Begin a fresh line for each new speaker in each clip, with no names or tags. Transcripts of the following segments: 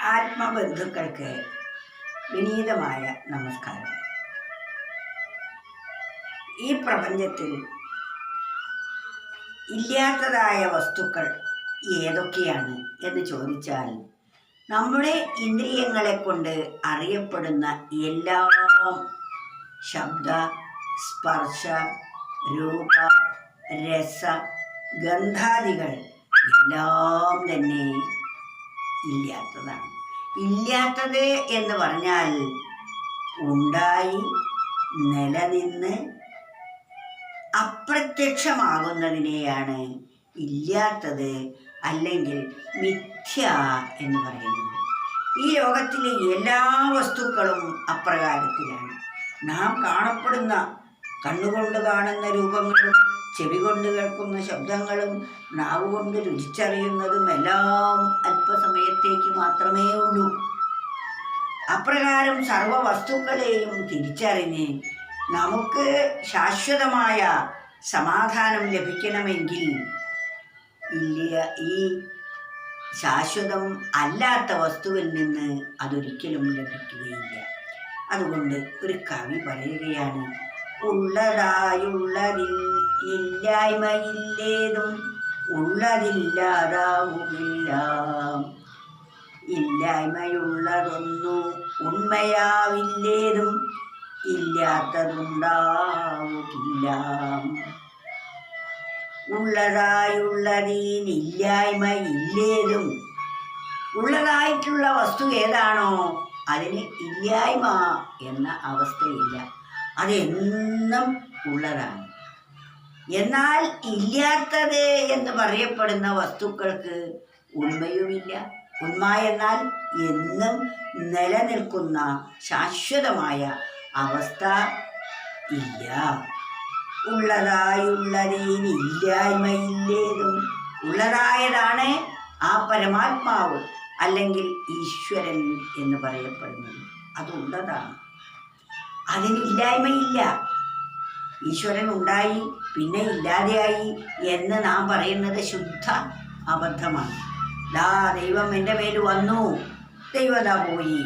ആത്മബന്ധുക്കൾക്ക് വിനീതമായ നമസ്കാരം. ഈ പ്രപഞ്ചത്തിൽ ഇല്ലാത്തതായ വസ്തുക്കൾ ഏതൊക്കെയാണ് എന്ന് ചോദിച്ചാൽ നമ്മുടെ ഇന്ദ്രിയങ്ങളെ കൊണ്ട് അറിയപ്പെടുന്ന എല്ലാം ശബ്ദ സ്പർശ രൂപ രസ ഗന്ധാദികൾ എല്ലാം തന്നെ ഇല്ലാത്തതാണ് ഇല്ലാത്തത് എന്ന് പറഞ്ഞാൽ ഉണ്ടായി നിലനിന്ന് അപ്രത്യക്ഷമാകുന്നതിനെയാണ് ഇല്ലാത്തത് അല്ലെങ്കിൽ മിഥ്യ എന്ന് പറയുന്നത്. ഈ ലോകത്തിലെ എല്ലാ വസ്തുക്കളും അപ്രകാരത്തിലാണ്. നാം കാണപ്പെടുന്ന കണ്ണുകൊണ്ട് കാണുന്ന രൂപങ്ങളും ചെവി കൊണ്ട് കേൾക്കുന്ന ശബ്ദങ്ങളും നാവ് കൊണ്ട് രുചിച്ചറിയുന്നതും എല്ലാം അല്പസമയത്തേക്ക് മാത്രമേ ഉള്ളൂ. അപ്രകാരം സർവ വസ്തുക്കളെയും തിരിച്ചറിഞ്ഞ് നമുക്ക് ശാശ്വതമായ സമാധാനം ലഭിക്കണമെങ്കിൽ ഇല്ല ഈ ശാശ്വതം അല്ലാത്ത വസ്തുവിൽ നിന്ന് അതൊരിക്കലും ലഭിക്കുകയില്ല. അതുകൊണ്ട് ഒരു കവി പറയുകയാണ് ഉള്ളതായുള്ളതിൽ ഇല്ലായ്മയില്ലേതും ഉള്ളതില്ലാതാവുമില്ല. ഇല്ലായ്മയുള്ളതൊന്നു ഉണ്മയാവില്ലേതും ഇല്ലാത്തതുണ്ടാവുകില്ല ഉള്ളതായുള്ളതിനില്ലായ്മ ഇല്ലേതും ഉള്ളതായിട്ടുള്ള വസ്തു ഏതാണോ അതിന് ഇല്ലായ്മ എന്ന അവസ്ഥയില്ല. അതെന്നും ഉള്ളതാണ്. എന്നാൽ ഇല്ലാത്തത് എന്ന് പറയപ്പെടുന്ന വസ്തുക്കൾക്ക് ഉണ്മയുമില്ല. ഉണ്മ എന്നാൽ എന്നും നിലനിൽക്കുന്ന ശാശ്വതമായ അവസ്ഥ ഇല്ല. ഉള്ളതായുള്ളതേന് ഇല്ലായ്മയില്ലേതും. ഉള്ളതായതാണ് ആ പരമാത്മാവ് അല്ലെങ്കിൽ ഈശ്വരൻ എന്ന് പറയപ്പെടുന്നത്. അതുള്ളതാണ്. അതിനില്ലായ്മയില്ല ഈശ്വരൻ ഉണ്ടായി പിന്നെ ഇല്ലാതെയായി എന്ന് നാം പറയുന്നത് ശുദ്ധ അബദ്ധമാണ്. ദാ ദൈവം എന്റെ മേൽ വന്നു. ദൈവത പോയി.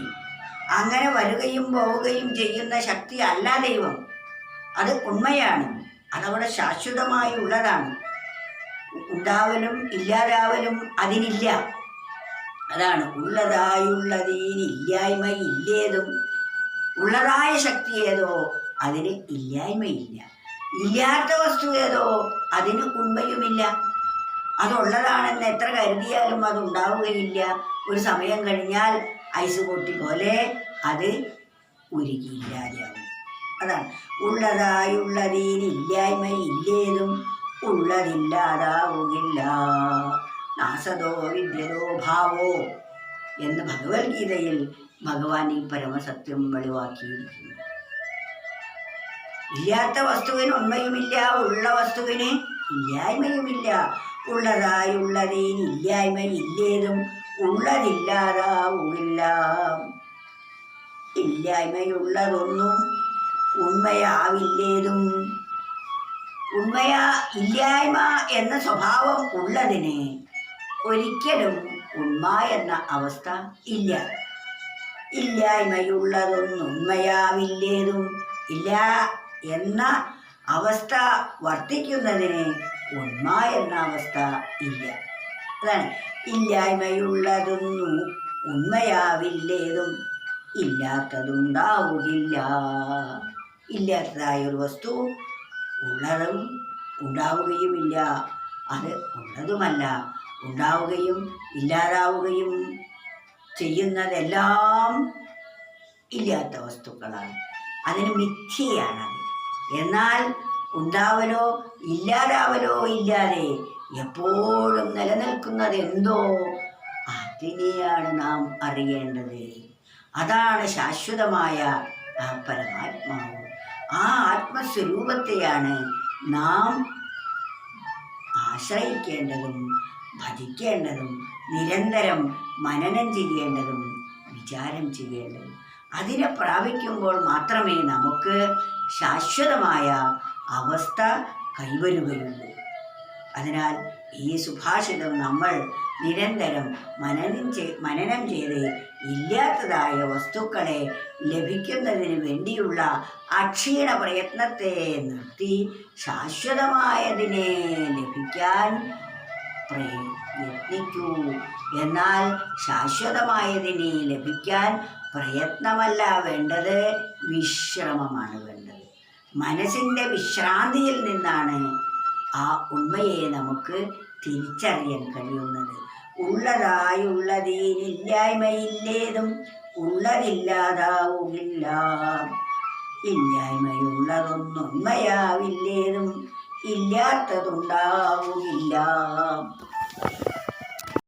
അങ്ങനെ വരികയും പോവുകയും ചെയ്യുന്ന ശക്തി അല്ല ദൈവം. അത് ഉണ്മയാണ്. അതവിടെ ശാശ്വതമായി ഉള്ളതാണ്. ഉണ്ടാവലും ഇല്ലാതാവലും അതിനില്ല. അതാണ് ഉള്ളതായുള്ളതിനില്ലായ്മ ഇല്ലേതും ഉള്ളതായ ശക്തി ഏതോ? അതിന് ഇല്ലായ്മയില്ല. ഇല്ലാത്ത വസ്തു ഏതോ? അതിന് ഉണ്മയുമില്ല. അതുള്ളതാണെന്ന് എത്ര കരുതിയാലും അത് ഉണ്ടാവുകയില്ല ഒരു സമയം കഴിഞ്ഞാൽ ഐസ് പൊട്ടി പോലെ അത് ഉരുകിയില്ലാതെയാവും അതാണ്. ഉള്ളതായുള്ളതിനില്ലായ്മ ഇല്ലേതും ഉള്ളതില്ലാതാവുകില്ല നാസതോ വിദ്യതോ ഭാവോ എന്ന് ഭഗവത്ഗീതയിൽ ഭഗവാൻ ഈ പരമസത്യം വെളിവാക്കിയിരിക്കുന്നു. ഇല്ലാത്ത വസ്തുവിന് ഉണ്മയുമില്ല ഉള്ള വസ്തുവിന് ഇല്ലായ്മയുമില്ല. ഉള്ളതായുള്ളതിന് ഇല്ലായ്മ ഇല്ലേതും ഉള്ളതില്ലാതാവുമില്ല. ഇല്ലായ്മയുള്ളതൊന്നും ഉണ്മയാവില്ലേതും. ഉണ്മയ ഇല്ലായ്മ എന്ന സ്വഭാവം ഉള്ളതിനെ ഒരിക്കലും ഉണ്മ എന്ന അവസ്ഥ ഇല്ല. ഇല്ലായ്മയുള്ളതൊന്നും ഉണ്മയാവില്ലേതും ഇല്ല എന്ന അവസ്ഥ വർദ്ധിക്കുന്നതിന് ഉണ്മ എന്ന അവസ്ഥ ഇല്ല. അതാണ്. ഇല്ലായ്മയുള്ളതൊന്നും ഉണ്മയാവില്ലേതും ഇല്ലാത്തതുണ്ടാവുകില്ല ഇല്ലാത്തതായ ഒരു വസ്തു ഉള്ളതും ഉണ്ടാവുകയുമില്ല. അത് ഉള്ളതുമല്ല. ഉണ്ടാവുകയും ഇല്ലാതാവുകയും ചെയ്യുന്നതെല്ലാം ഇല്ലാത്ത വസ്തുക്കളാണ്. അതിന് മിഥ്യയാണത്. എന്നാൽ ഉണ്ടാവലോ ഇല്ലാതാവലോ ഇല്ലാതെ എപ്പോഴും നിലനിൽക്കുന്നത് എന്തോ അതിനെയാണ് നാം അറിയേണ്ടത്. അതാണ് ശാശ്വതമായ ആ പരമാത്മാവ്. ആ ആത്മസ്വരൂപത്തെയാണ് നാം ആശ്രയിക്കേണ്ടതും ഭജിക്കേണ്ടതും നിരന്തരം മനനം ചെയ്യേണ്ടതും വിചാരം ചെയ്യേണ്ടതും. അതിനെ പ്രാപിക്കുമ്പോൾ മാത്രമേ നമുക്ക് ശാശ്വതമായ അവസ്ഥ കൈവരുകയുള്ളൂ. അതിനാൽ ഈ സുഭാഷിതം നമ്മൾ നിരന്തരം മനനം ചെയ് മനനം ചെയ്ത് ഇല്ലാത്തതായ വസ്തുക്കളെ ലഭിക്കുന്നതിന് വേണ്ടിയുള്ള അക്ഷീണ പ്രയത്നത്തെ നിർത്തി ശാശ്വതമായതിനെ ലഭിക്കാൻ പ്രയത്നിക്കൂ. എന്നാൽ ശാശ്വതമായതിനെ ലഭിക്കാൻ പ്രയത്നമല്ല വേണ്ടത് വിശ്രമമാണ് വേണ്ടത്. മനസ്സിന്റെ വിശ്രാന്തിയിൽ നിന്നാണ് ആ ഉണ്മയെ നമുക്ക് തിരിച്ചറിയാൻ കഴിയുന്നത്. ഉള്ളതായുള്ളതേനില്ലായ്മയില്ലേതും ഉള്ളതില്ലാതാവുകില്ല. ഇല്ലായ്മയുള്ളതൊന്നുണ്മയാവില്ലേതും ഇല്ലാത്തതുണ്ടാവുകില്ല.